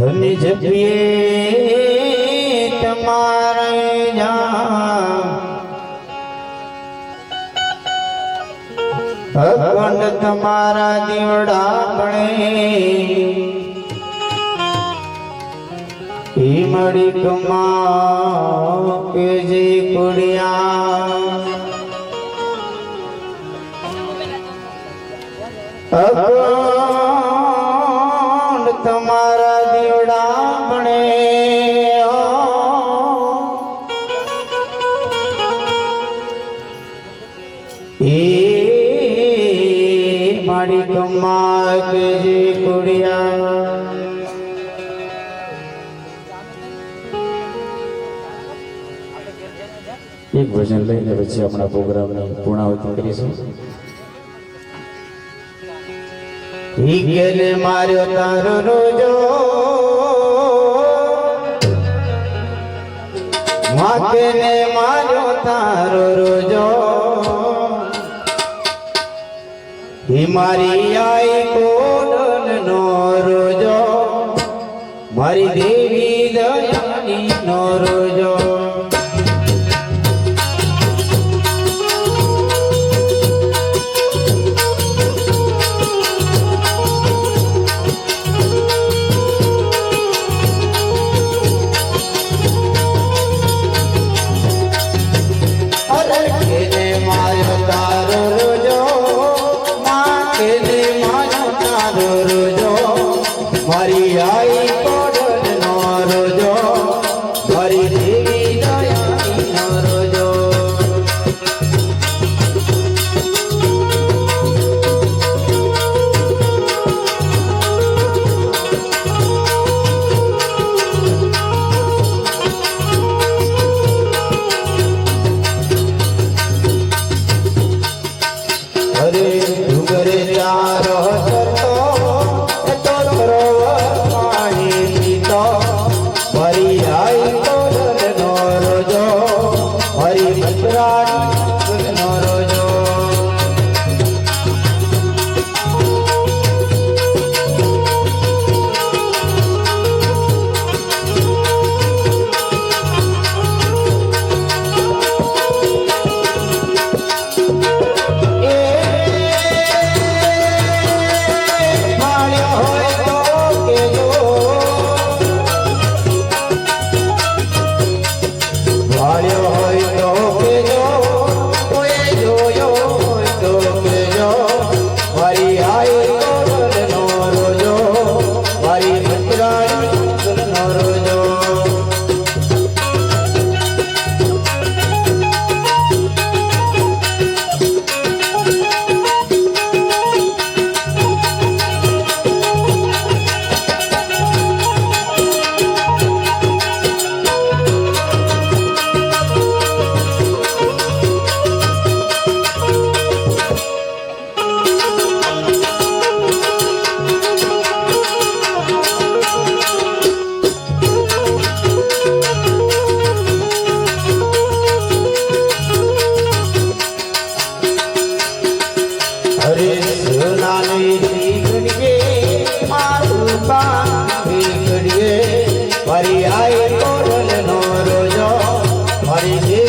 અને જપીએ તમારે અખંડ તમારા દીવડા પડે એ મળી કમા કે જે મારા દેવડામણે એ મારી કમા કુડિયા એક ભજન લઈને પછી આપણા પ્રોગ્રામને પૂર્ણાવતી કરીશું. ઈગલ માર્યો તારો રોજો. માથેને માર્યો તારો રોજો. હી મારી આઈ કોડન નો રોજો. મારી દેવી દયાની નો રોજો.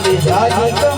हरी राजी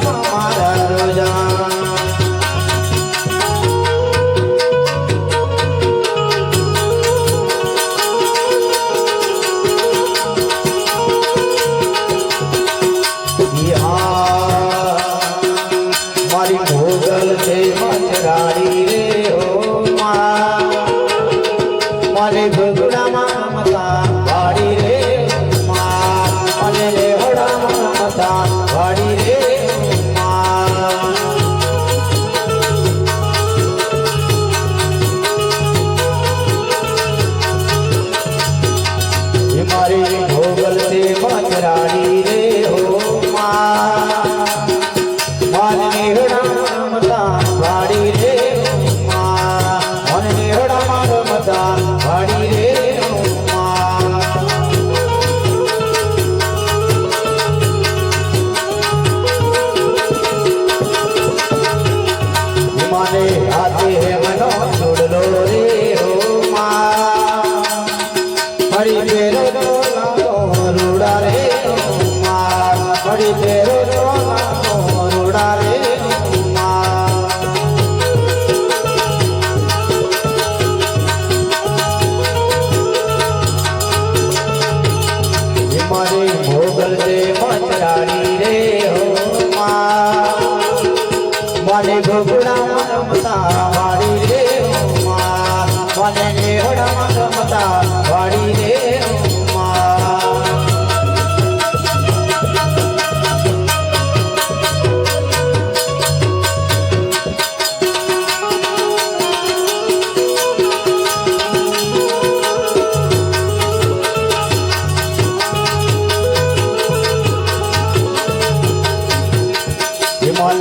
বলে বগুড়া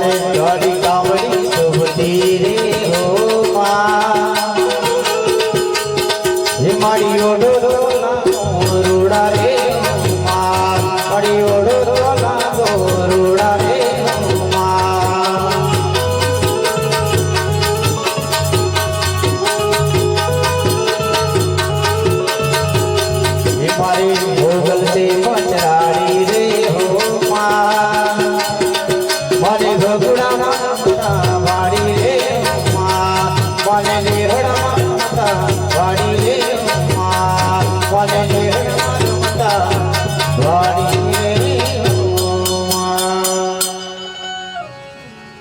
ગાડી કાવડી શોભતી રે